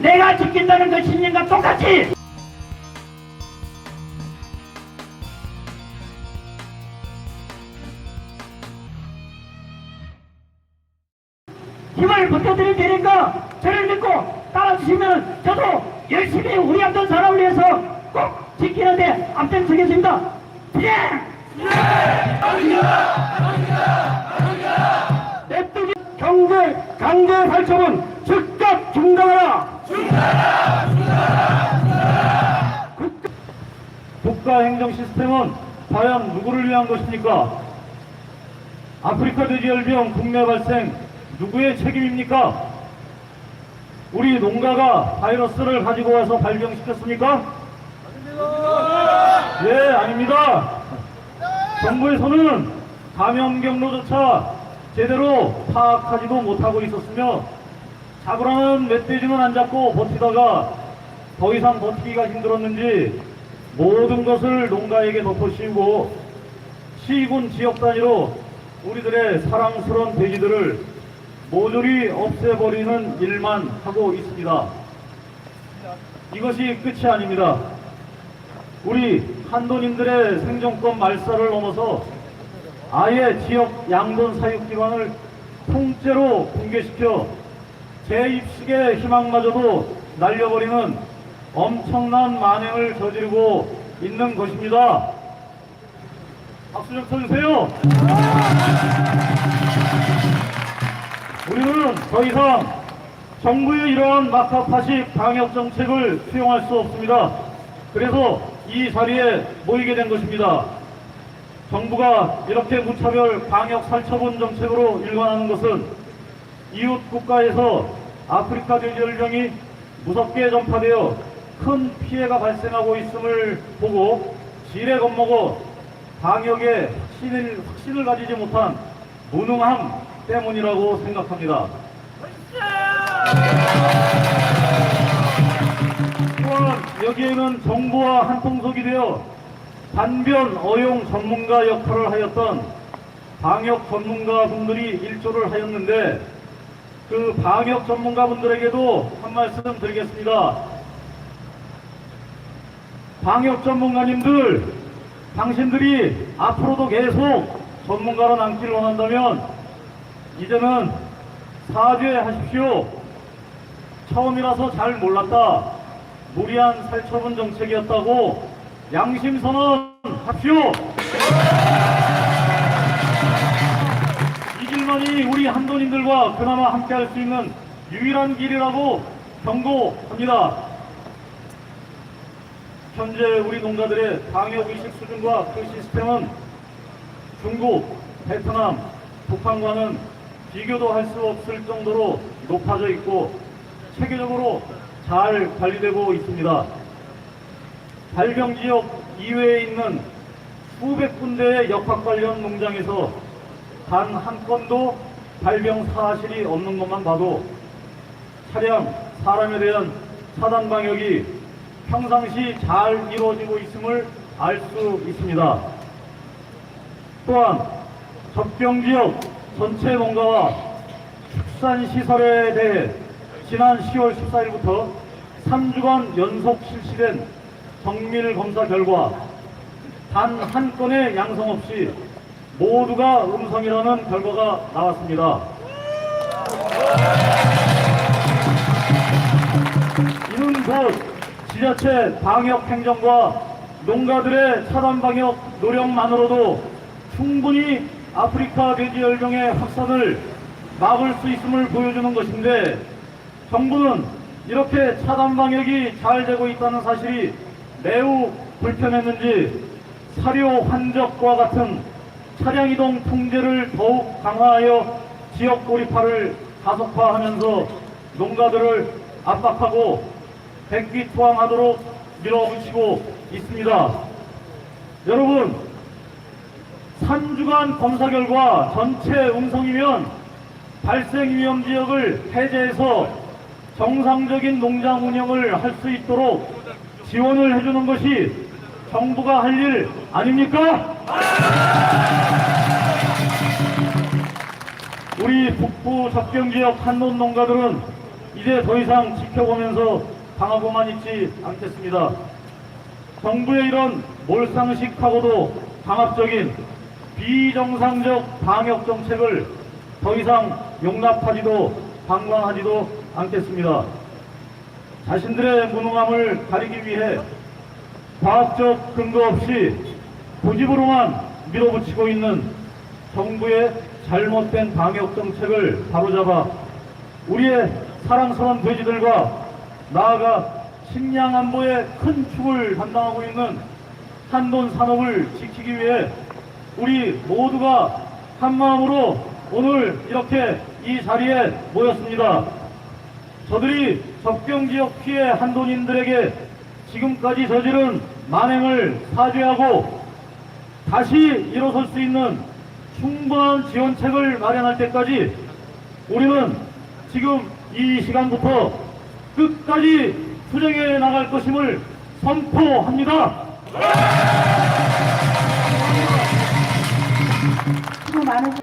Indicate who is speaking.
Speaker 1: 내가 지킨다는 그 신념과 똑같이 힘을 보태드릴 테니까 저를 믿고 따라주시면 저도 열심히 우리 함선 사람을 위해서 꼭 지키는데 앞장서겠습니다. 예! 냅두기 경제 강제 발첩은 즉각 중단하라.
Speaker 2: 국가 행정 시스템은 과연 누구를 위한 것입니까? 아프리카 돼지열병 국내 발생 누구의 책임입니까? 우리 농가가 바이러스를 가지고 와서 발병시켰습니까? 예, 아닙니다. 정부에서는 감염 경로조차 제대로 파악하지도 못하고 있었으며 잡으라는 멧돼지는 안 잡고 버티다가 더 이상 버티기가 힘들었는지 모든 것을 농가에게 덮어씌우고 시군 지역 단위로 우리들의 사랑스러운 돼지들을 모조리 없애버리는 일만 하고 있습니다. 이것이 끝이 아닙니다. 우리 한돈인들의 생존권 말살을 넘어서 아예 지역 양돈 사육기관을 통째로 붕괴시켜 재입식의 희망마저도 날려버리는 엄청난 만행을 저지르고 있는 것입니다. 박수 좀 쳐주세요. 우리는 더 이상 정부의 이러한 막하파식 방역 정책을 수용할 수 없습니다. 그래서 이 자리에 모이게 된 것입니다. 정부가 이렇게 무차별 방역 살처분 정책으로 일관하는 것은 이웃 국가에서 아프리카 돼지열병이 무섭게 전파되어 큰 피해가 발생하고 있음을 보고 지레 겁먹어 방역에 확신을, 확신을 가지지 못한 무능함 때문이라고 생각합니다. 또한 여기에는 정부와 한통속이 되어 반변 어용 전문가 역할을 하였던 방역 전문가 분들이 일조를 하였는데 그 방역 전문가 분들에게도 한 말씀 드리겠습니다. 방역 전문가님들, 당신들이 앞으로도 계속 전문가로 남기를 원한다면 이제는 사죄하십시오. 처음이라서 잘 몰랐다. 무리한 살처분 정책이었다고 양심 선언 합시오. 이 길만이 우리 한돈인들과 그나마 함께 할 수 있는 유일한 길이라고 경고합니다. 현재 우리 농가들의 방역의식 수준과 그 시스템은 중국, 베트남, 북한과는 비교도 할 수 없을 정도로 높아져 있고 체계적으로 잘 관리되고 있습니다. 발병 지역 이외에 있는 수백 군데의 역학 관련 농장에서 단 한 건도 발병 사실이 없는 것만 봐도 차량, 사람에 대한 차단 방역이 평상시 잘 이루어지고 있음을 알 수 있습니다. 또한 접경 지역 전체 농가와 축산시설에 대해 지난 10월 14일부터 3주간 연속 실시된 정밀 검사 결과 단 한 건의 양성 없이 모두가 음성이라는 결과가 나왔습니다. 이는 곧 지자체 방역 행정과 농가들의 차단 방역 노력만으로도 충분히 아프리카 돼지 열병의 확산을 막을 수 있음을 보여주는 것인데 정부는 이렇게 차단 방역이 잘 되고 있다는 사실이 매우 불편했는지 사료 환적과 같은 차량 이동 통제를 더욱 강화하여 지역 고립화를 가속화하면서 농가들을 압박하고 백기 투항하도록 밀어붙이고 있습니다. 여러분, 3주간 검사 결과 전체 음성이면 발생 위험 지역을 해제해서 정상적인 농장 운영을 할 수 있도록 지원을 해주는 것이 정부가 할 일 아닙니까? 우리 북부 접경 지역 한돈 농가들은 이제 더 이상 지켜보면서 당하고만 있지 않겠습니다. 정부의 이런 몰상식하고도 강압적인 비정상적 방역 정책을 더 이상 용납하지도 방관하지도 않겠습니다. 자신들의 무능함을 가리기 위해 과학적 근거 없이 고집으로만 밀어붙이고 있는 정부의 잘못된 방역 정책을 바로잡아 우리의 사랑스러운 돼지들과 나아가 식량 안보에 큰 축을 담당하고 있는 한돈 산업을 지키기 위해 우리 모두가 한 마음으로 오늘 이렇게 이 자리에 모였습니다. 저들이 접경 지역 피해 한돈인들에게 지금까지 저지른 만행을 사죄하고 다시 일어설 수 있는 충분한 지원책을 마련할 때까지 우리는 지금 이 시간부터 끝까지 투쟁해 나갈 것임을 선포합니다. 많은